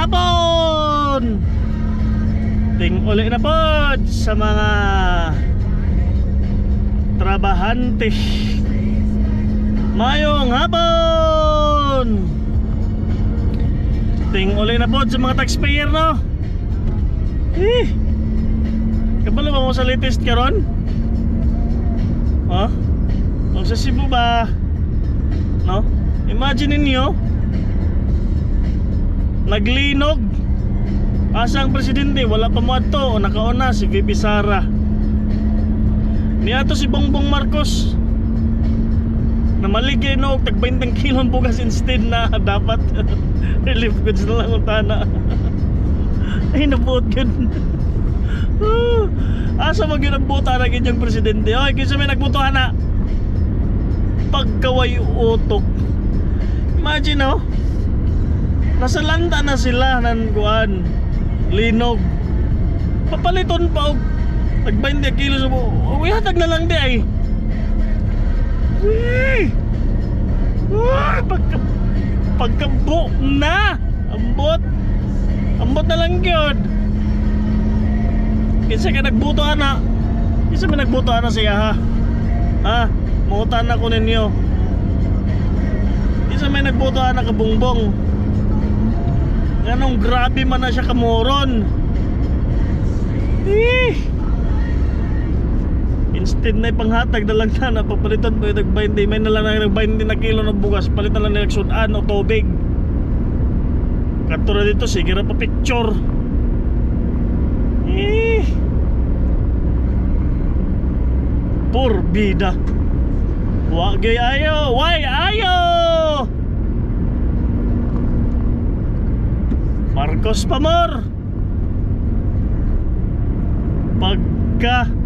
hapon! Ting uli na po sa mga trabahante. Mayong hapon! Ting uli na po sa mga taxpayer no? Eh! Kabalo ba mo sa latest karon? Ha? Kung sa Cebu ba? No? Imagine ninyo Naglinog. Asa ang presidente? Wala pa mo ato. Nakauna si VP Sara. Niya to si Bongbong Marcos. Na maligay no tag 20 kilong bugas instead na dapat. Relief goods na lang utana ay nabuot yun. Asa mag yun ang buta na ganyang presidente? Oy kinsa may nagbuto na pagkaway utok imagine oh nasa landa na sila nan kuan linog papaliton pa og tag 20 kilos mo uy hatag na lang di ay Uy! Uy! Pagka, pagkabu na! Ambot! Ambot na lang yun! Kinsa ka nagbuto ana? Kinsa may nagbuto ana siya ha? Ha? Muutan na ko ninyo. Kinsa may nagbuto ana ka bungbong? Ganong grabe man na siya kamoron. Eh! Instead na ipanghatag na lang na napapalitan mo yung nag-bindi may na lang na nag-bindi na kilo ng bugas palitan lang ng sudan o tubig. Katulad dito sige na pa picture. Eh pur bida. Wag ayo why ayo Marcos Pamor. Pagka